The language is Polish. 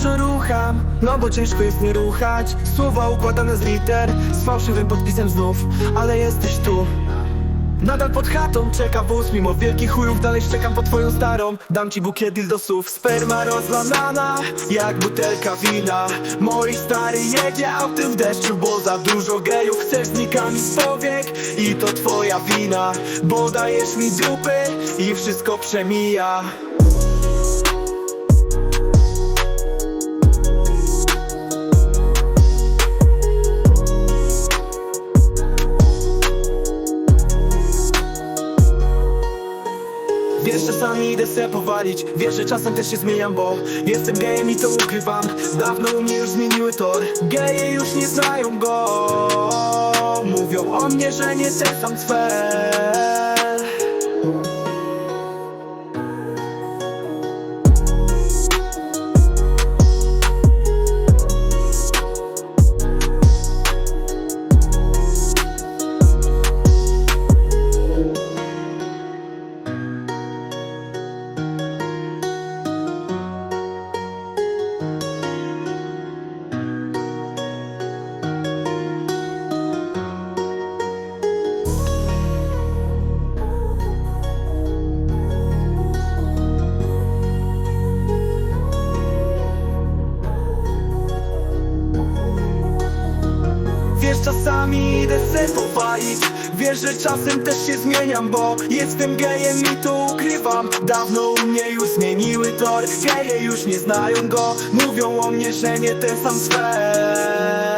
słucham No bo ciężko jest nie ruchać. Słowa układane z liter Z fałszywym podpisem znów Ale jesteś tu. Nadal pod chatą czeka wóz Mimo wielkich chujów dalej szczekam po twoją starą. Dam ci bukiet dildosów Sperma rozlana jak butelka wina. Mój stary jedzie autem w deszczu Bo za dużo gejów chcesz znikami z powiek I to twoja wina Bo dajesz mi dupy i wszystko przemija Wiesz, czasami idę se powalić. Wiesz, że czasem też się zmieniam, bo Jestem gejem i to ukrywam. Dawno u mnie już zmieniły tor. Geje już nie znają go. Mówią o mnie, że nie ten sam czasami idę se powalić Wiesz, że czasem też się zmieniam, bo Jestem gejem i to ukrywam. Dawno u mnie już zmieniły tor Geje już nie znają go. Mówią o mnie, że nie ten sam sfer